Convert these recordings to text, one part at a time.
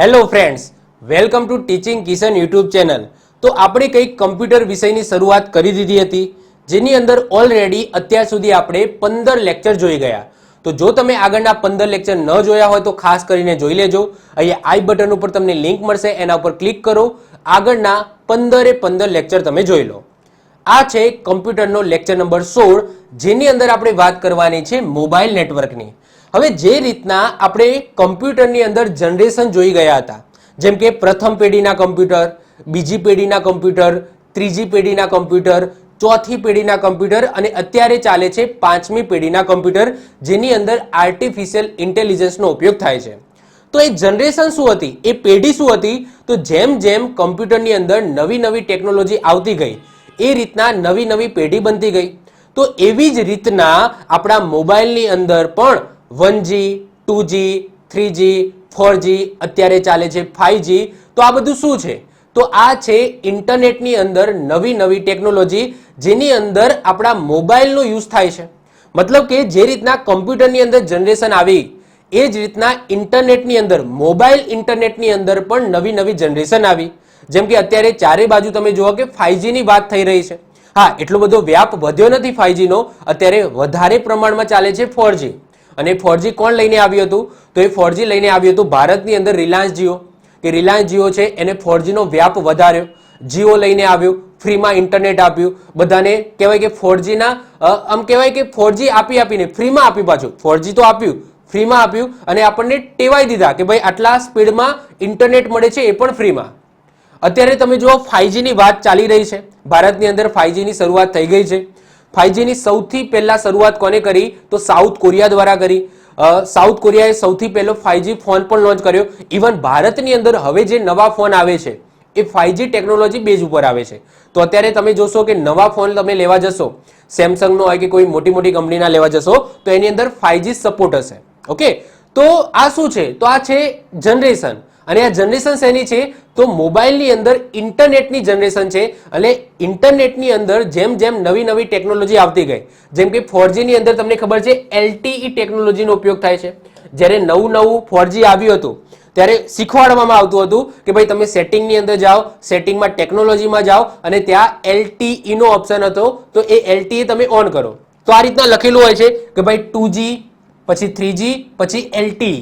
Hello friends welcome to teaching Kishan YouTube channel તો આપણે કંઈક કમ્પ્યુટર વિષયની શરૂઆત કરી દીધી હતી, જેની અંદર ઓલરેડી અત્યાર સુધી આપણે પંદર લેક્ચર જોઈ ગયા. તો જો તમે આગળના પંદર લેક્ચર ન જોયા હોય તો ખાસ કરીને જોઈ લેજો. અહીંયા આઈ બટન ઉપર તમને લિંક મળશે, એના ઉપર ક્લિક કરો. આગળના પંદરે પંદર લેક્ચર તમે જોઈ લો. આ છે કમ્પ્યુટરનો લેક્ચર નંબર સોળ, જેની અંદર આપણે વાત કરવાની છે મોબાઈલ નેટવર્કની હવે જે રીતના આપણે કમ્પ્યુટરની અંદર જનરેશન જોઈ ગયા હતા, જેમ કે પ્રથમ પેઢીના કમ્પ્યુટર, બીજી પેઢીના કમ્પ્યુટર, ત્રીજી પેઢીના કમ્પ્યુટર, ચોથી પેઢીના કમ્પ્યુટર અને અત્યારે ચાલે છે પાંચમી પેઢીના કમ્પ્યુટર, જેની અંદર આર્ટિફિશિયલ ઇન્ટેલિજન્સનો ઉપયોગ થાય છે. તો એ જનરેશન શું હતી? એ પેઢી શું હતી? તો જેમ જેમ કમ્પ્યુટરની અંદર નવી નવી ટેકનોલોજી આવતી ગઈ, એ રીતના નવી નવી પેઢી બનતી ગઈ. તો એવી જ રીતના આપણા મોબાઈલની અંદર પણ one G, two G, three G, four G અત્યારે ચાલે છે, ફાઈવ જી. તો આ બધું શું છે? તો આ છે ઇન્ટરનેટની અંદર નવી નવી ટેકનોલોજી જેની અંદર આપણા મોબાઈલનો યુઝ થાય છે. મતલબ કે જે રીતના કમ્પ્યુટરની અંદર જનરેશન આવી, એ જ રીતના ઇન્ટરનેટની અંદર, મોબાઈલ ઇન્ટરનેટની અંદર પણ નવી નવી જનરેશન આવી. જેમ કે અત્યારે ચારે બાજુ તમે જુઓ કે ફાઈવજીની વાત થઈ રહી છે. હા, એટલો બધો વ્યાપ વધ્યો નથી ફાઈવજીનો અત્યારે વધારે પ્રમાણમાં ચાલે છે ફોરજી અને ફોરજી કોણ લઈને આવ્યું હતું? તો એ ફોરજી લઈને આવ્યું હતું ભારતની અંદર રિલાયન્સ જીઓ. કે રિલાયન્સ જીઓ છે, એને ફોરજીનો વ્યાપ વધાર્યો. જીઓ લઈને આવ્યું, ફ્રીમાં ઇન્ટરનેટ આપ્યું. બધાને કહેવાય કે ફોરજીના આમ કહેવાય કે ફોરજી આપી આપીને, ફ્રીમાં આપ્યું પાછું. ફોરજી તો આપ્યું, ફ્રીમાં આપ્યું અને આપણને ટેવાઈ દીધા કે ભાઈ આટલા સ્પીડમાં ઇન્ટરનેટ મળે છે એ પણ ફ્રીમાં. અત્યારે તમે જુઓ ફાઈવજી ની વાત ચાલી રહી છે. ભારતની અંદર ફાઈવજી ની શરૂઆત થઈ ગઈ છે. ફાઈવજી ની સૌથી પહેલા શરૂઆત કોને કરી? તો સાઉથ કોરિયા દ્વારા કરી. સાઉથ કોરિયાએ સૌથી પહેલો ફાઈવજી ફોન પણ લોન્ચ કર્યો. ઇવન ભારતની અંદર હવે જે નવા ફોન આવે છે, એ ફાઈવજી ટેકનોલોજી બેઝ ઉપર આવે છે. તો અત્યારે તમે જોશો કે નવા ફોન તમે લેવા જશો, સેમસંગનો હોય કે કોઈ મોટી મોટી કંપનીના લેવા જશો, તો એની અંદર ફાઈવજી સપોર્ટ હશે. ઓકે? તો આ શું છે? તો આ છે જનરેશન. અને આ જનરેશન શેની છે? તો મોબાઈલની અંદર ઇન્ટરનેટની જનરેશન છે. અને ઇન્ટરનેટની અંદર જેમ જેમ નવી નવી ટેકનોલોજી આવતી ગઈ, જેમ કે ફોરજીની અંદર તમને ખબર છે એલટીઈ ટેકનોલોજીનો ઉપયોગ થાય છે. જ્યારે નવું નવું ફોરજી આવ્યું હતું, ત્યારે શીખવાડવામાં આવતું હતું કે ભાઈ તમે સેટિંગની અંદર જાઓ સેટિંગમાં ટેકનોલોજીમાં જાઓ અને ત્યાં એલટીઈનો ઓપ્શન હતો, તો એ એલટીઈ તમે ઓન કરો. તો આ રીતના લખેલું હોય છે કે ભાઈ ટુ પછી થ્રી પછી એલટીઈ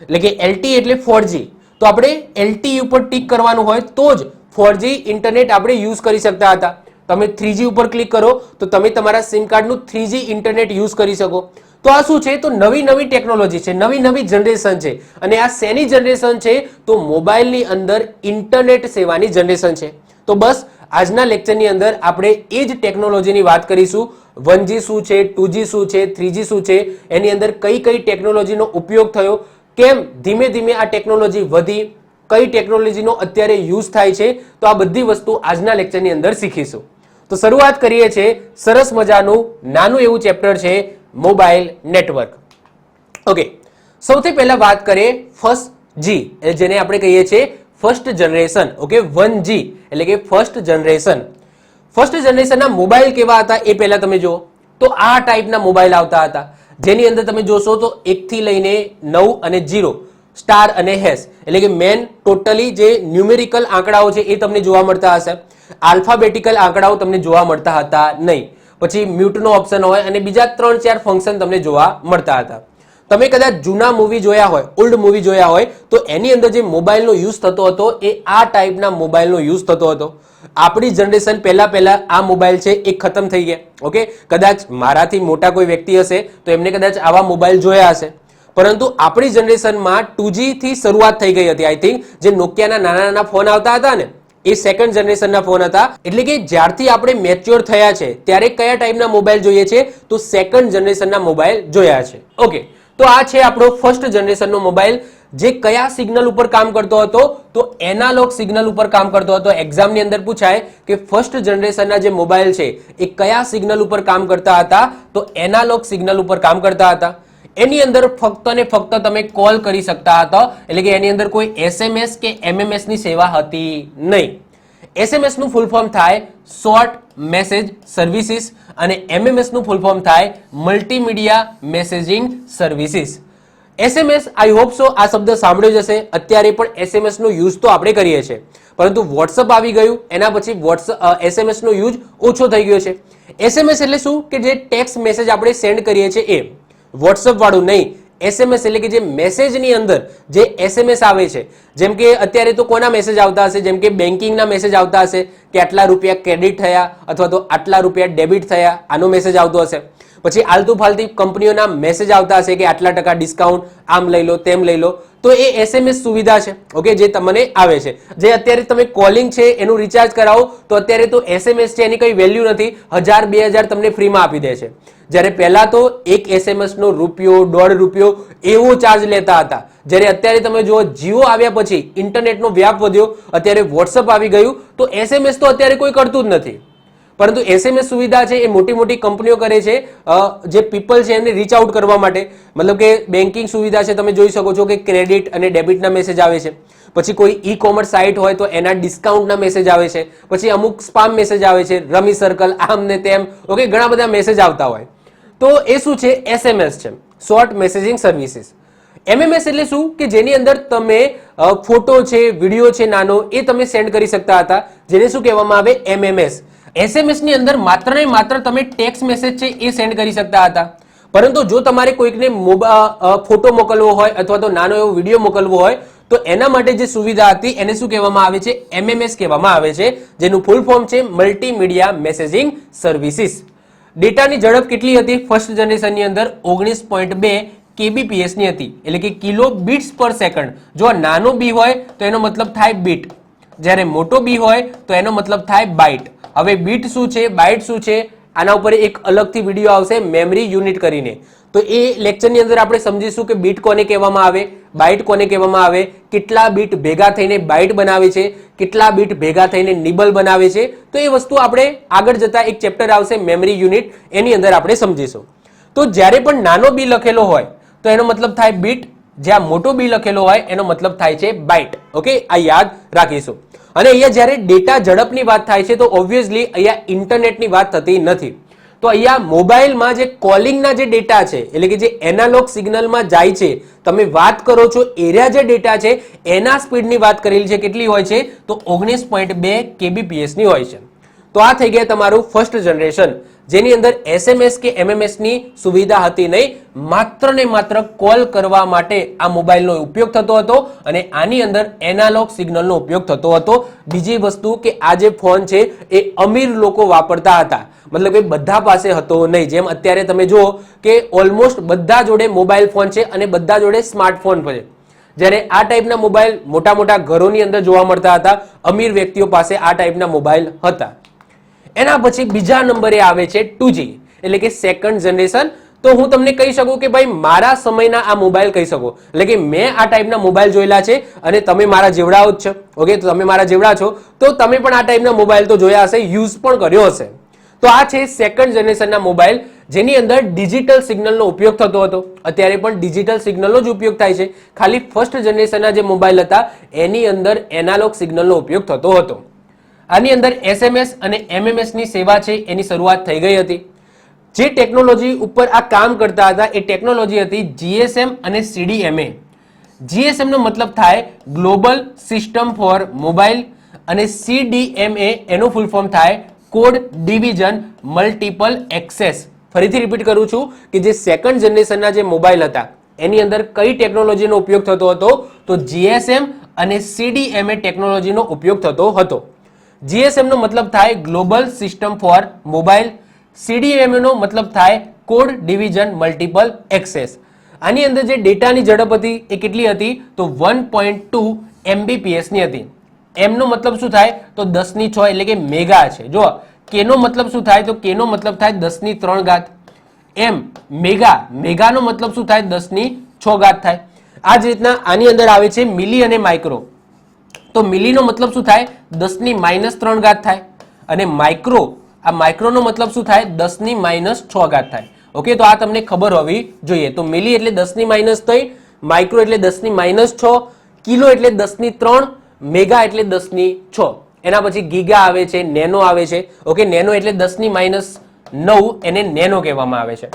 એટલે કે એલટીઈ એટલે ફોરજી તો આપણે એલટી ઉપર ટીક કરવાનું હોય તો જ ફોરજી ઇન્ટરનેટ આપણે યુઝ કરી શકતા હતા. તમે થ્રીજી ઉપર ક્લિક કરો તો તમે તમારા સિમ કાર્ડનું થ્રીજી ઇન્ટરનેટ યુઝ કરી શકો. તો આ શું છે? તો નવી નવી ટેકનોલોજી છે, નવી નવી જનરેશન છે. અને આ શેની જનરેશન છે? તો મોબાઈલની અંદર ઇન્ટરનેટ સેવાની જનરેશન છે. તો બસ, આજના લેક્ચરની અંદર આપણે એ જ ટેકનોલોજીની વાત કરીશું. વન જી શું છે? ટુજી શું છે? થ્રીજી શું છે? એની અંદર કઈ કઈ ટેકનોલોજીનો ઉપયોગ થયો? કેમ ધીમે ધીમે આ ટેકનોલોજી વધી, કઈ ટેકનોલોજીનો અત્યારે યુઝ થાય છે, તો આ બધી વસ્તુ આજના લેક્ચરની અંદર શીખીશું. તો શરૂઆત કરીએ છીએ સરસ મજાનું નાનું એવું ચેપ્ટર છે મોબાઈલ નેટવર્ક ઓકે સૌથી પહેલા વાત કરીએ ફર્સ્ટ જી જેને આપણે કહીએ છીએ first generation okay one G એટલે કે ફર્સ્ટ જનરેશન ફર્સ્ટ જનરેશનના મોબાઈલ કેવા હતા એ પહેલા તમે જુઓ. તો આ ટાઈપના મોબાઈલ આવતા હતા. જેની અંદર તમે જોશો તો એકથી લઈને નવ અને જીરો સ્ટાર અને હેશ. એટલે કે મેન ટોટલી જે ન્યુમેરિકલ આંકડાઓ છે એ તમને જોવા મળતા હશે. આલ્ફાબેટિકલ આંકડાઓ તમને જોવા મળતા હતા નહીં. પછી મ્યુટનો ઓપ્શન હોય અને બીજા ત્રણ ચાર ફંક્શન તમને જોવા મળતા હતા. તમે કદાચ જૂના મૂવી જોયા હોય, ઓલ્ડ મૂવી જોયા હોય, તો એની અંદર જે મોબાઈલનો યુઝ થતો હતો એ આ ટાઈપના મોબાઈલનો યુઝ થતો હતો. આપણી જનરેશન પહેલા પહેલા આ મોબાઈલ છે, એ ખતમ થઈ ગયા. ઓકે કદાચ મારાથી મોટા કોઈ વ્યક્તિ હશે, તો એમને કદાચ આવા મોબાઈલ જોયા હશે. પરંતુ આપણી જનરેશનમાં ટુજી થી શરૂઆત થઈ ગઈ હતી. આઈ થિંક જે નોકિયાના નાના નાના ફોન આવતા હતા ને, એ સેકન્ડ જનરેશનના ફોન હતા. એટલે કે જ્યારથી આપણે મેચ્યોર થયા છે, ત્યારે કયા ટાઈપના મોબાઈલ જોઈએ છે? તો સેકન્ડ જનરેશનના મોબાઈલ જોયા છે. ઓકે તો આ છે આપણો ફર્સ્ટ જનરેશનનો મોબાઈલ જે કયા સિગ્નલ ઉપર કામ કરતો હતો, તો એનાલોગ સિગ્નલ ઉપર કામ કરતો હતો. એક્ઝામની અંદર પૂછાય કે ફર્સ્ટ જનરેશનના જે મોબાઈલ છે, એ કયા સિગ્નલ ઉપર કામ કરતા હતા? તો એનાલોગ સિગ્નલ ઉપર કામ કરતા હતા. એની અંદર ફક્ત ને ફક્ત તમે કોલ કરી શકતા હતા. એટલે કે એની અંદર કોઈ એસએમએસ કે એમએમએસની સેવા હતી નહીં. એસએમએસનું ફૂલ ફોર્મ થાય શોર્ટ મેસેજ સર્વિસીસ અને એમએમએસનું ફૂલ ફોર્મ થાય multimedia messaging services SMS I hope so આ શબ્દ સાંભળ્યો જશે અત્યારે પણ એસએમએસ નો યુઝ તો આપણે કરીએ છીએ. પરંતુ વોટ્સઅપ આવી ગયું, એના પછી વોટ્સઅપ એસએમએસ નો યુઝ ઓછો થઈ ગયો છે. એસએમએસ એટલે શું? કે જે ટેક્સ મેસેજ આપણે સેન્ડ કરીએ છીએ એ. વોટ્સઅપ વાળું નહીં. એસએમએસ એટલે કે જે મેસેજની અંદર જે એસએમએસ આવે છે. જેમ કે અત્યારે તો કોના મેસેજ આવતા હશે? જેમ કે બેન્કિંગના મેસેજ આવતા હશે. કે આટલા રૂપિયા ક્રેડિટ થયા અથવા તો આટલા રૂપિયા ડેબિટ થયા, આનો મેસેજ આવતો હશે. પછી આલતુ ફાલતી કંપનીઓના મેસેજ આવતા હશે કે આટલા ટકા ડિસ્કાઉન્ટ આમ લઈ લો, તેમ લઈ લો. તો એ એસએમએસ સુવિધા છે ઓકે જે તમને આવે છે. જે અત્યારે તમે કોલિંગ છે, એનું રિચાર્જ કરાવો, તો અત્યારે તો એસએમએસ છે, એની કઈ વેલ્યુ નથી. હજાર, બે હજાર તમને ફ્રીમાં આપી દે છે. જ્યારે પહેલા તો એક એસએમએસ નો રૂપિયો, દોઢ રૂપિયો એવો ચાર્જ લેતા હતા. જ્યારે અત્યારે તમે જુઓ, જીઓ આવ્યા પછી ઇન્ટરનેટનો વ્યાપ વધ્યો. અત્યારે વોટ્સઅપ આવી ગયું. તો એસએમએસ તો અત્યારે કોઈ કરતું જ નથી. પરંતુ એસએમએસ સુવિધા છે એ મોટી મોટી કંપનીઓ કરે છે જે પીપલ છે એને રીચ આઉટ કરવા માટે. મતલબ કે બેન્કિંગ સુવિધા છે, તમે જોઈ શકો છો કે ક્રેડિટ અને ડેબિટના મેસેજ આવે છે. પછી કોઈ ઈ કોમર્સ સાઇટ હોય તો એના ડિસ્કાઉન્ટના મેસેજ આવે છે. પછી અમુક સ્પામ મેસેજ આવે છે, રમી સર્કલ આમ ને તેમ. ઓકે ઘણા બધા મેસેજ આવતા હોય. તો એ શું છે? એસએમએસ છે. શોર્ટ મેસેજિંગ સર્વિસીસ એમએમએસ એટલે શું? કે જેની અંદર તમે ફોટો છે વીડિયો છે, નાનો, એ તમે સેન્ડ કરી શકતા હતા. જેને શું કહેવામાં આવે? એમએમએસ એસએમએસની અંદર માત્ર ને માત્ર તમે ટેક્સ મેસેજ છે એ સેન્ડ કરી શકતા હતા. પરંતુ જો તમારે કોઈકને ફોટો મોકલવો હોય અથવા તો નાનો એવો વીડિયો મોકલવો હોય, તો એના માટે જે સુવિધા હતી, એને શું કહેવામાં આવે છે? એમએમએસ કહેવામાં આવે છે, જેનું ફૂલ ફોર્મ છે મલ્ટીમીડિયા મેસેજિંગ સર્વિસીસ ડેટાની ઝડપ કેટલી હતી? ફર્સ્ટ જનરેશનની અંદર ઓગણીસ પોઈન્ટ બે કેબીપીએસની હતી. એટલે કે કિલો બીટ્સ પર સેકન્ડ જો આ નાનો બી હોય, તો એનો મતલબ થાય બીટ જ્યારે મોટો બી હોય, તો એનો મતલબ થાય બાઇટ હવે બીટ શું છે, બાઇટ શું છે, આના ઉપર એક અલગથી વીડિયો આવશે મેમરી યુનિટ કરીને. તો એ લેક્ચરની અંદર આપણે સમજીશું કે બીટ કોને કહેવામાં આવે, બાઇટ કોને કહેવામાં આવે, કેટલા બીટ ભેગા થઈને બાઇટ બનાવે છે, કેટલા બીટ ભેગા થઈને નિબલ બનાવે છે. તો એ વસ્તુ આપણે આગળ જતા એક ચેપ્ટર આવશે મેમરી યુનિટ, એની અંદર આપણે સમજીશું. તો જ્યારે પણ નાનો બી લખેલો હોય, તો એનો મતલબ થાય બીટ, જ્યાં મોટો બી લખેલો હોય, એનો મતલબ થાય છે બાઇટ. ઓકે? આ યાદ રાખીશું. અને અહીંયા જ્યારે ડેટા ઝડપની વાત થાય છે, તો ઓબ્વિયસલી અહીંયા ઇન્ટરનેટની વાત થતી નથી. તો અહીંયા મોબાઈલમાં જે કોલિંગના જે ડેટા છે, એટલે કે જે એનાલોગ સિગ્નલમાં જાય છે, તમે વાત કરો છો, એરિયા જે ડેટા છે, એના સ્પીડની વાત કરેલી છે, કેટલી હોય છે, તો ઓગણીસ પોઈન્ટ બે કેબીપીએસની હોય છે. તો આ થઈ ગયા તમારું ફર્સ્ટ જનરેશન જેની અંદર એસએમએસ કે એમએમએસની સુવિધા હતી નહીં. માત્ર ને માત્ર કોલ કરવા માટે આ મોબાઈલનો ઉપયોગ થતો હતો અને આની અંદર એનાલોગ સિગ્નલનો ઉપયોગ થતો હતો. બીજી વસ્તુ કે આ જે ફોન છે એ અમીર લોકો વાપરતા હતા. મતલબ કે બધા પાસે હતો નહીં. જેમ અત્યારે તમે જુઓ કે ઓલમોસ્ટ બધા જોડે મોબાઈલ ફોન છે અને બધા જોડે સ્માર્ટફોન છે. જ્યારે આ ટાઈપના મોબાઈલ મોટા મોટા ઘરોની અંદર જોવા મળતા હતા. અમીર વ્યક્તિઓ પાસે આ ટાઈપના મોબાઈલ હતા. એના પછી બીજા નંબરે આવે છે ટુજી. એટલે કે સેકન્ડ જનરેશન તો હું તમને કહી શકું કે ભાઈ મારા સમયના આ મોબાઈલ કહી શકો. એટલે કે મેં આ ટાઈપના મોબાઈલ જોયેલા છે અને તમે મારા જેવડાઓ જ છો. ઓકે તો તમે મારા જેવડા છો. તો તમે પણ આ ટાઈપના મોબાઈલ તો જોયા હશે યુઝ પણ કર્યો હશે. તો આ છે સેકન્ડ જનરેશનના મોબાઈલ જેની અંદર ડિજિટલ સિગ્નલનો ઉપયોગ થતો હતો. અત્યારે પણ ડિજિટલ સિગ્નલનો જ ઉપયોગ થાય છે. ખાલી ફર્સ્ટ જનરેશનના જે મોબાઈલ હતા, એની અંદર એનાલોગ સિગ્નલનો ઉપયોગ થતો હતો. આની અંદર એસએમએસ અને એમએમએસની સેવા છે, એની શરૂઆત થઈ ગઈ હતી. જે ટેકનોલોજી ઉપર આ કામ કરતા હતા, એ ટેકનોલોજી હતી જીએસએમ અને સીડીએમએ જીએસએમનો મતલબ થાય ગ્લોબલ સિસ્ટમ ફોર મોબાઈલ અને સીડીએમએ એનું ફૂલ ફોર્મ થાય કોડ ડિવિઝન મલ્ટિપલ એક્સેસ ફરીથી રિપીટ કરું છું કે જે સેકન્ડ જનરેશનના જે મોબાઈલ હતા, એની અંદર કઈ ટેકનોલોજીનો ઉપયોગ થતો હતો? તો જીએસએમ અને સીડીએમએ ટેકનોલોજીનો ઉપયોગ થતો હતો. જીએસએમ નો મતલબ થાય global system for mobile CDMA નો મતલબ થાય કોડ ડિવિઝન મલ્ટિપલ એક્સેસ આની અંદર જે ડેટાની ઝડપ હતી એ કેટલી હતી? તો વન પોઈન્ટ ટુ એમબીપીએસની હતી. એમનો મતલબ શું થાય? તો દસની છ એટલે કે મેગા છે. જો કેનો મતલબ શું થાય? તો કેનો મતલબ થાય દસની ત્રણ ઘાત. એમ મેગા. મેગાનો મતલબ શું થાય? દસની છ ઘાત થાય. આ જ રીતના આની અંદર આવે છે મિલી અને માઇક્રો. તો મિલીનો મતલબ શું થાય? દસની માઇનસ ત્રણ ઘાત થાય. અને માઇક્રો, આ માઇક્રોનો મતલબ શું થાય? દસની માઇનસ છ ઘાત થાય. ઓકે, તો આ તમને ખબર હોવી જોઈએ. તો મિલી એટલે દસની માઇનસ ત્રણ માઇક્રો એટલે દસની માઇનસ છ, કિલો એટલે દસની ત્રણ, મેગા એટલે દસની છ. એના પછી ગીગા આવે છે, નેનો આવે છે. ઓકે, નેનો એટલે દસની માઇનસ નવ એને નેનો કહેવામાં આવે છે.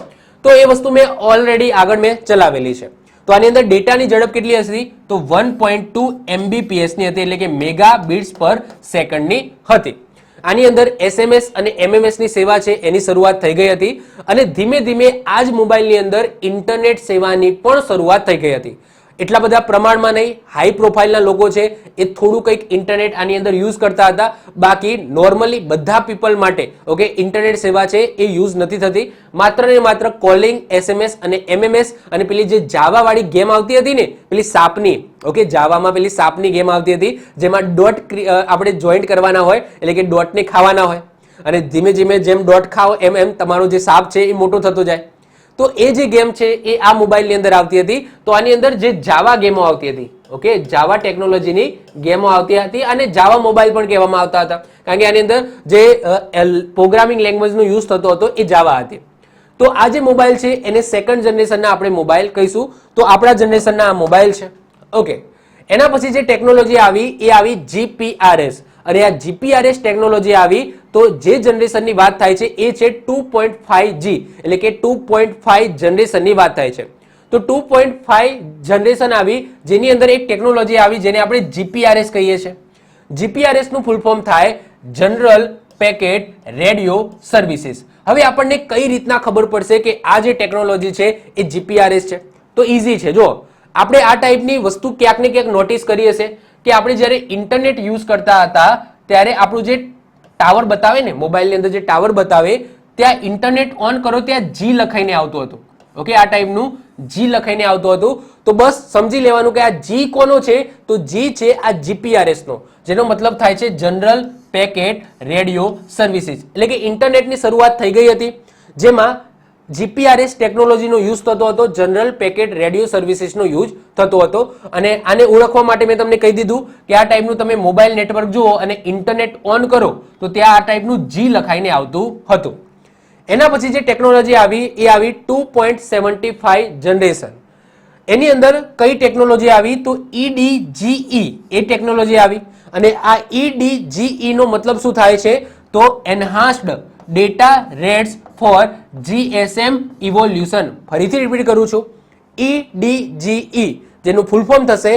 તો એ વસ્તુ મેં ઓલરેડી આગળ મેં ચલાવેલી છે. તો આની અંદર ડેટાની ઝડપ કેટલી હતી તો વન પોઈન્ટ ટુ એમબીપીએસની હતી, એટલે કે મેગા બીટ્સ પર સેકન્ડની હતી. આની અંદર એસએમએસ અને એમએમએસની સેવા છે, એની શરૂઆત થઈ ગઈ હતી. અને ધીમે ધીમે આ જ મોબાઈલની અંદર ઇન્ટરનેટ સેવાની પણ શરૂઆત થઈ ગઈ હતી. એટલા બધા પ્રમાણમાં નહીં હાઈ પ્રોફાઇલના લોકો છે, એ થોડું કંઈક ઇન્ટરનેટ આની અંદર યુઝ કરતા હતા. બાકી નોર્મલી બધા પીપલ માટે ઓકે ઇન્ટરનેટ સેવા છે એ યુઝ નથી થતી. માત્ર ને માત્ર કોલિંગ એસએમએસ અને એમએમએસ અને પેલી જે જાવાવાળી ગેમ આવતી હતી ને, પેલી સાપની ઓકે જાવામાં પેલી સાપની ગેમ આવતી હતી, જેમાં ડોટ આપણે જોઈન્ટ કરવાના હોય, એટલે કે ડોટને ખાવાના હોય. અને ધીમે ધીમે જેમ ડોટ ખાઓ એમ એમ તમારો જે સાપ છે એ મોટો થતો જાય. તો એ જે ગેમ છે, એ આ મોબાઈલની અંદર આવતી હતી. તો આની અંદર જે જાવા ગેમો આવતી હતી, ઓકે? જાવા ટેકનોલોજીની ગેમો આવતી હતી અને જાવા મોબાઈલ પણ કહેવામાં આવતા હતા. કારણ કે આની અંદર જે પ્રોગ્રામિંગ લેંગ્વેજનો યુઝ થતો હતો, એ જાવા હતી. તો આ જે મોબાઈલ છે, એને સેકન્ડ જનરેશનના આપણે મોબાઈલ કહીશું. તો આપણા જનરેશનના આ મોબાઈલ છે, ઓકે? એના પછી જે ટેકનોલોજી આવી, એ આવી જીપીઆરએસ અને આ જીપીઆરએસ ટેકનોલોજી આવી તો જે જનરેશનની વાત થાય છે, એ છે ટુ પોઈન્ટ ફાઈવ જી એટલે કે ટુ પોઈન્ટ ફાઈવ જનરેશનની વાત થાય છે. તો ટુ પોઈન્ટ ફાઈવ જનરેશન આવી, જેની અંદર એક ટેકનોલોજી આવી, જેને આપણે જીપીઆરએસ કહીએ છીએ. જીપીઆરએસનું ફૂલ ફોર્મ થાય જનરલ પેકેટ રેડિયો સર્વિસીસ હવે આપણને કઈ રીતના ખબર પડશે કે આ જે ટેકનોલોજી છે, એ જીપીઆરએસ છે? તો ઇઝી છે. જો આપણે આ ટાઈપની વસ્તુ ક્યાંક ને ક્યાંક નોટિસ કરી હશે કે આપણે જ્યારે ઇન્ટરનેટ યુઝ કરતા હતા, ત્યારે આપણું જે ટાવર બતાવે ને, મોબાઈલની અંદર જે ટાવર બતાવે, ત્યાં ઇન્ટરનેટ ઓન કરો, ત્યાં જી લખાઈને આવતું હતું. ઓકે આ ટાઈપનું જી લખાઈને આવતું હતું. તો બસ સમજી લેવાનું કે આ જી કોનો છે? તો જી છે આ જીપીઆરએસ નો, જેનો મતલબ થાય છે જનરલ પેકેટ રેડિયો સર્વિસીસ એટલે કે ઇન્ટરનેટની શરૂઆત થઈ ગઈ હતી. જેમાં જીપીઆરએસ ટેકનોલોજીનો યુઝ થતો હતો, જનરલ પેકેટ રેડિયો સર્વિસીસનો યુઝ થતો હતો. અને આને ઓળખવા માટે મેં તમને કહી દીધું કે આ ટાઈપનું તમે મોબાઈલ નેટવર્ક જુઓ અને ઇન્ટરનેટ ઓન કરો, તો ત્યાં આ ટાઈપનું જી લખાઈને આવતું હતું. એના પછી જે ટેકનોલોજી આવી, એ આવી two point seventy five generation. એની અંદર કઈ ટેકનોલોજી આવી? તો ઈડીજીઈ એ ટેકનોલોજી આવી. અને આ ઈડીજીઈ નો મતલબ શું થાય છે? તો enhanced data rates for GSM evolution ફરીથી રિપીટ કરું છું. ઈડીજીઈ જેનું ફૂલ ફોર્મ થશે.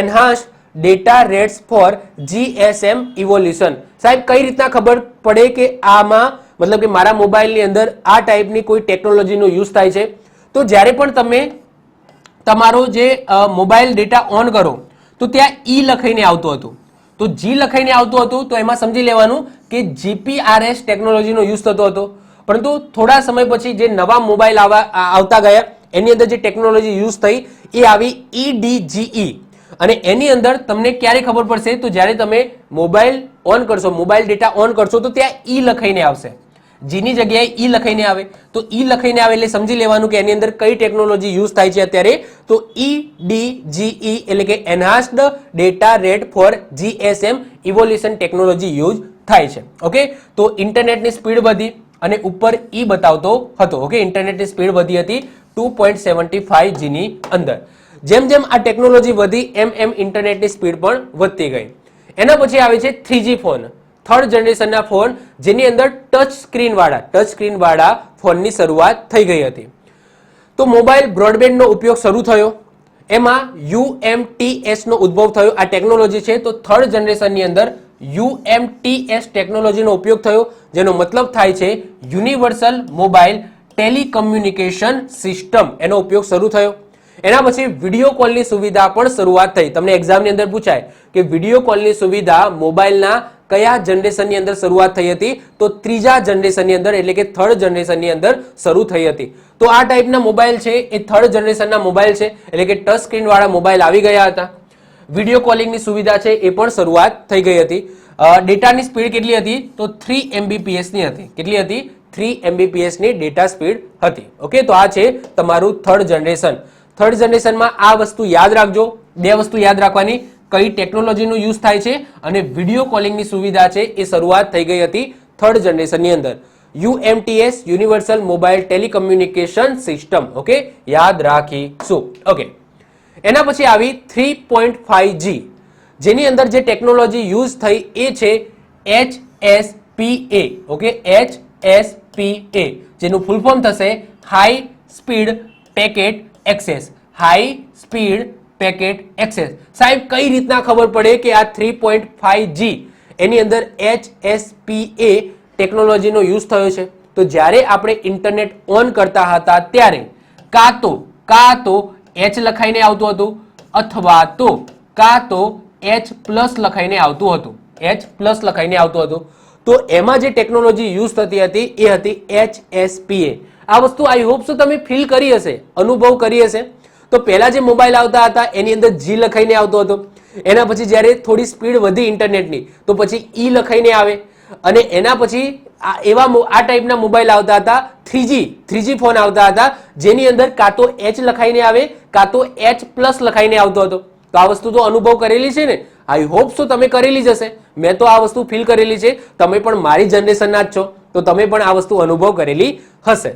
Enhance data rates for GSM evolution સાહેબ, કઈ રીતના ખબર પડે કે આમાં, મતલબ કે મારા મોબાઈલની અંદર આ ટાઈપની કોઈ ટેકનોલોજીનો યુઝ થાય છે? તો જ્યારે પણ તમે તમારો જે મોબાઈલ ડેટા ઓન કરો, તો ત્યાં ઈ લખાઈને આવતું હતું. તો જી લખાઈને આવતું હતું, તો એમાં સમજી લેવાનું કે જીપીઆરએસ ટેકનોલોજીનો યુઝ થતો હતો. પરંતુ થોડા સમય પછી જે નવા મોબાઈલ આવતા ગયા, એની અંદર જે ટેકનોલોજી યુઝ થઈ, એ આવી ઈડીજીઈ અને એની અંદર તમને ક્યારે ખબર પડશે, તો જ્યારે તમે મોબાઈલ ઓન કરશો મોબાઈલ ડેટા ઓન કરશો, તો ત્યાં ઈ લખાઈને આવશે. જીની જગ્યાએ ઈ લખાઈને આવે, તો ઈ લખાઈને આવે એટલે સમજી લેવાનું કે એની અંદર કઈ ટેકનોલોજી યુઝ થાય છે અત્યારે. તો ઈ ડીજીઈ એટલે કે enhanced data rate for GSM evolution technology use થાય છે. ઓકે તો ઇન્ટરનેટની સ્પીડ વધી અને ઉપર ઈ બતાવતો હતો. ઓકે ઇન્ટરનેટની સ્પીડ વધી હતી ટુ પોઈન્ટ સેવન્ટી ફાઈવ જીની અંદર. જેમ જેમ આ ટેકનોલોજી વધી, એમ એમ ઇન્ટરનેટની સ્પીડ પણ વધતી ગઈ. એના પછી આવે છે થ્રીજી ફોન થર્ડ જનરેશનના ફોન જેની અંદર ટચ સ્ક્રીનવાળા ટચ સ્ક્રીનવાળા ફોનની શરૂઆત થઈ ગઈ હતી. તો મોબાઈલ બ્રોડબેન્ડનો ઉપયોગ શરૂ થયો. એમાં યુએમટીએસનો ઉદ્ભવ થયો. આ ટેકનોલોજી છે. તો થર્ડ જનરેશનની અંદર યુએમટીએસ ટેકનોલોજીનો ઉપયોગ થયો, જેનો મતલબ થાય છે યુનિવર્સલ મોબાઈલ ટેલિકમ્યુનિકેશન સિસ્ટમ એનો ઉપયોગ શરૂ થયો. એના પછી વીડિયો કોલની સુવિધા પણ શરૂઆત થઈ. તમને એક્ઝામની અંદર પૂછાય કે વીડિયો કોલની સુવિધા મોબાઈલના કયા જનરેશનની અંદર શરૂઆત થઈ હતી? તો ત્રીજા જનરેશનની અંદર, એટલે કે થર્ડ જનરેશનની અંદર શરૂ થઈ હતી. તો આ ટાઈપના મોબાઈલ છે, એ થર્ડ જનરેશનના મોબાઈલ છે, એટલે કે ટચ સ્ક્રીન વાળા મોબાઈલ આવી ગયા હતા. વીડિયો કોલિંગની સુવિધા છે, એ પણ શરૂઆત થઈ ગઈ હતી. ડેટાની સ્પીડ કેટલી હતી? તો થ્રી એમબીપીએસની હતી. કેટલી હતી? થ્રી એમબીપીએસની ડેટા સ્પીડ હતી. ઓકે તો આ છે તમારું થર્ડ જનરેશન થર્ડ જનરેશનમાં આ વસ્તુ યાદ રાખજો. બે વસ્તુ યાદ રાખવાની. કઈ ટેકનોલોજીનો યુઝ થાય છે અને વીડિયો કોલિંગની સુવિધા છે એ શરૂઆત થઈ ગઈ હતી થર્ડ જનરેશનની અંદર. UMTS universal mobile telecommunication system okay યાદ રાખીશું. ઓકે એના પછી આવી થ્રી પોઈન્ટ ફાઈવ જી જેની અંદર જે ટેકનોલોજી યુઝ થઈ એ છે H S P A okay H S P A જેનું ફૂલ ફોર્મ થશે high speed packet access high speed packet access. સાહેબ, કઈ રીતના ખબર પડે કે આ થ્રી પોઈન્ટ ફાઈવ જી એની અંદર એચ એસ ટેકનોલોજીનો યુઝ થયો છે? તો જ્યારે આપણે ઇન્ટરનેટ ઓન કરતા હતા ત્યારે કાં તો કાં તો એચ લખાઈને આવતું હતું અથવા તો કાં તો એચ પ્લસ લખાઈને આવતું હતું. એચ પ્લસ લખાઈને આવતું હતું. તો એમાં જે ટેકનોલોજી યુઝ થતી હતી એ હતી એચ એસ આ વસ્તુ આઈ હોપ સો તમે ફીલ કરી હશે, અનુભવ કરી હશે. તો પહેલા જે મોબાઈલ આવતા હતા, એની અંદર જી લખાઈને આવતો હતો. એના પછી જ્યારે થોડી સ્પીડ વધી ઇન્ટરનેટની તો પછી ઈ લખાઈને આવે. અને એના પછી આ એવા આ ટાઈપના મોબાઈલ આવતા હતા થ્રીજી થ્રીજી ફોન આવતા હતા, જેની અંદર કાં તો એચ લખાઈને આવે, કાં તો એચ પ્લસ લખાઈને આવતો હતો. તો આ વસ્તુ તો અનુભવ કરેલી છે ને? આઈ હોપ સો તમે કરેલી જ હશે. મેં તો આ વસ્તુ ફીલ કરેલી છે. તમે પણ મારી જનરેશનના જ છો. તો તમે પણ આ વસ્તુ અનુભવ કરેલી હશે.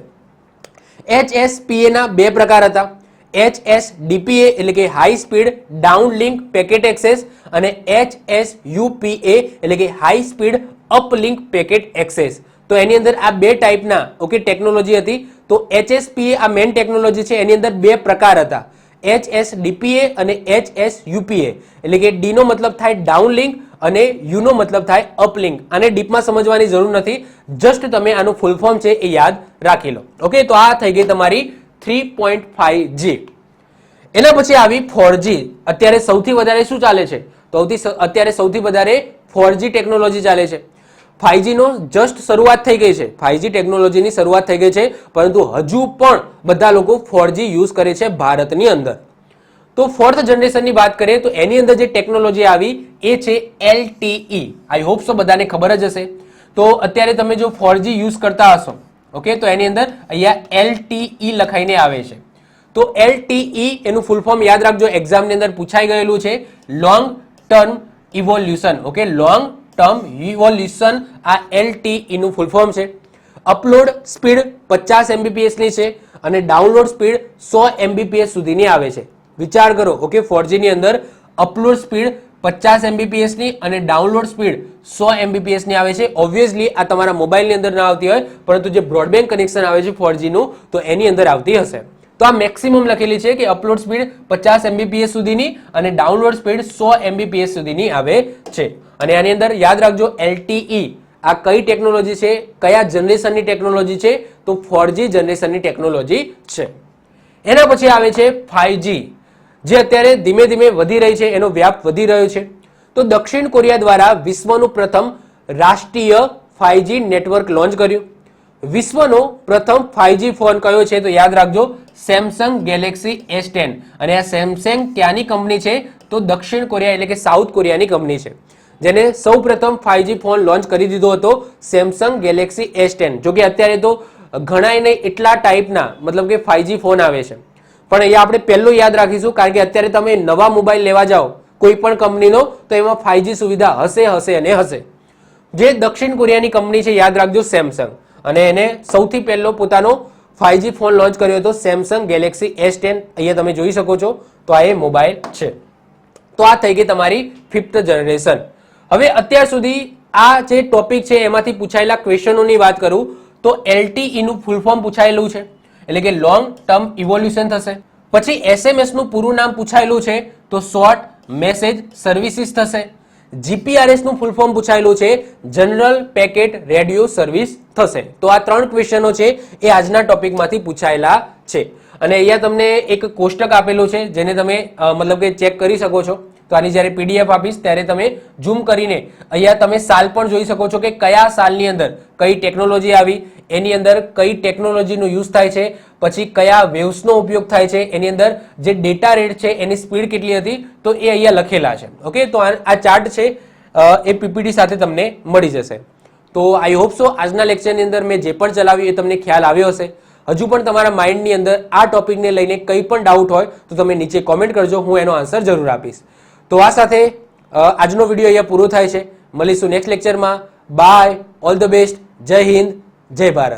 એચ એસ પીએના બે પ્રકાર હતા. HSDPA એટલે કે high speed down link packet access અને HSUPA એટલે કે high speed up link packet access તો એની અંદર આ બે ટાઈપના ઓકે ટેકનોલોજી હતી. તો એચએસપીએ આ મેઇન ટેકનોલોજી છે, એની અંદર બે પ્રકાર હતા. HSDPA અને HSUPA એટલે કે ડીનો મતલબ થાય ડાઉન લિંક અને યુનો મતલબ થાય અપલિંક આને ડીપમાં સમજવાની જરૂર નથી. જસ્ટ તમે આનું ફૂલ ફોર્મ છે એ યાદ રાખી લો. ઓકે તો આ થઈ ગઈ તમારી થ્રી પોઈન્ટ ફાઈવ જી. એના પછી આવી ફોરજી અત્યારે સૌથી વધારે શું ચાલે છે? તો અત્યારે સૌથી વધારે ફોરજી ટેકનોલોજી ચાલે છે. ફાઈવજી નો જસ્ટ શરૂઆત થઈ ગઈ છે. ફાઈવજી ટેકનોલોજીની શરૂઆત થઈ ગઈ છે, પરંતુ હજુ પણ બધા લોકો ફોરજી યુઝ કરે છે ભારતની અંદર. તો ફોર્થ જનરેશનની વાત કરીએ તો એની અંદર જે ટેકનોલોજી આવી એ છે એલટીઈ આઈ હોપ સો બધાને ખબર જ હશે. તો અત્યારે તમે જો ફોરજી યુઝ કરતા હશો ઓકે તો એની અંદર અહીંયા LTE લખાઈને આવે છે. તો LTE એનું ફૂલ ફોર્મ યાદ રાખજો એક્ઝામની અંદર પૂછાઈ ગયેલું છે. Long term evolution okay long term evolution આ LTE નું ફૂલ ફોર્મ છે. અપલોડ સ્પીડ પચાસ એમબીપીએસની છે અને ડાઉનલોડ સ્પીડ સો એમબીપીએસ સુધીની આવે છે. વિચાર કરો ઓકે ફોરજીની અંદર અપલોડ સ્પીડ પચાસ એમબીપીએસની અને ડાઉનલોડ સ્પીડ સો એમબીપીએસની આવે છે. ઓબ્વિયસલી આ તમારા મોબાઈલની અંદર ના આવતી હોય, પરંતુ જે બ્રોડબેન્ડ કનેક્શન આવે છે ફોરજીનું તો એની અંદર આવતી હશે. તો આ મેક્સિમમ લખેલી છે કે અપલોડ સ્પીડ પચાસ એમબીપીએસ સુધીની અને ડાઉનલોડ સ્પીડ સો એમબીપીએસ સુધીની આવે છે. અને આની અંદર યાદ રાખજો એલટીઈ આ કઈ ટેકનોલોજી છે? કયા જનરેશનની ટેકનોલોજી છે? તો ફોરજી જનરેશનની ટેકનોલોજી છે. એના પછી આવે છે ફાઈવજી જે અત્યારે ધીમે ધીમે વધી રહી છે, એનો વ્યાપ વધી રહ્યો છે. તો દક્ષિણ કોરિયા દ્વારા વિશ્વનું પ્રથમ રાષ્ટ્રીય ફાઈવજી નેટવર્ક લોન્ચ કર્યું. વિશ્વનો પ્રથમ ફાઈવજી ફોન કયો છે તો યાદ રાખજો સેમસંગ ગેલેક્સી એસ ટેન અને આ સેમસંગ ક્યાંની કંપની છે? તો દક્ષિણ કોરિયા એટલે કે સાઉથ કોરિયાની કંપની છે. જેને સૌ પ્રથમ ફાઈવજી ફોન લોન્ચ કરી દીધો હતો સેમસંગ ગેલેક્સી એસ ટેન જોકે અત્યારે તો ઘણા એટલા ટાઈપના મતલબ કે ફાઈવજી ફોન આવે છે. પણ અહીંયા આપણે પહેલું યાદ રાખીશું, કારણ કે અત્યારે તમે નવા મોબાઈલ લેવા જાઓ, કોઈ પણ કંપનીનો, તો એમાં ફાઈવજી સુવિધા હશે હશે અને હશે. જે દક્ષિણ કોરિયાની કંપની છે, યાદ રાખજો સેમસંગ અને એને સૌથી પહેલો પોતાનો ફાઈવજી ફોન લોન્ચ કર્યો હતો સેમસંગ ગેલેક્સી એસ ટેન અહીંયા તમે જોઈ શકો છો, તો આ એ મોબાઈલ છે. તો આ થઈ ગઈ તમારી ફિફ્થ જનરેશન હવે અત્યાર સુધી આ જે ટોપિક છે, એમાંથી પૂછાયેલા ક્વેશ્ચનોની વાત કરું, તો એલટીઈનું ફૂલ ફોર્મ પૂછાયેલું છે. એટલે કે લોંગ ટર્મ ઇવોલ્યુશન થશે. પછી એસએમએસનું પૂરું નામ પૂછાયેલું છે, તો શોર્ટ મેસેજ સર્વિસીસ થશે. જીપીઆરએસનું ફૂલ ફોર્મ પૂછાયેલું છે જનરલ પેકેટ રેડિયો સર્વિસ થશે. તો આ ત્રણ ક્વેશ્ચનો છે, એ આજના ટોપિકમાંથી પૂછાયેલા છે. અને અહીંયા તમને એક કોષ્ટક આપેલું છે, જેને તમે મતલબ કે ચેક કરી શકો છો. તો આની જ્યારે પીડીએફ આપીશ, ત્યારે તમે ઝૂમ કરીને અહીંયા તમે સાલ પણ જોઈ શકો છો કે કયા સાલની અંદર કઈ ટેકનોલોજી આવી, એની અંદર કઈ ટેકનોલોજીનો યુઝ થાય છે, પછી કયા વેવ્સનો ઉપયોગ થાય છે, એની અંદર જે ડેટા રેટ છે, એની સ્પીડ કેટલી હતી, તો એ અહીંયા લખેલા છે. ઓકે તો આ ચાર્ટ છે એ પીપીટી સાથે તમને મળી જશે. તો આઈ હોપ સો આજના લેક્ચરની અંદર મેં જે પણ ચલાવ્યું એ તમને ખ્યાલ આવ્યો હશે. હજુ પણ તમારા માઇન્ડની અંદર આ ટોપિકને લઈને કંઈ પણ ડાઉટ હોય, તો તમે નીચે કોમેન્ટ કરજો, હું એનો આન્સર જરૂર આપીશ. તો આ સાથે આજનો વીડિયો અહીંયા પૂરો થાય છે. મળીશું નેક્સ્ટ લેક્ચરમાં બાય ઓલ ધ બેસ્ટ જય હિન્દ. જય ભારત.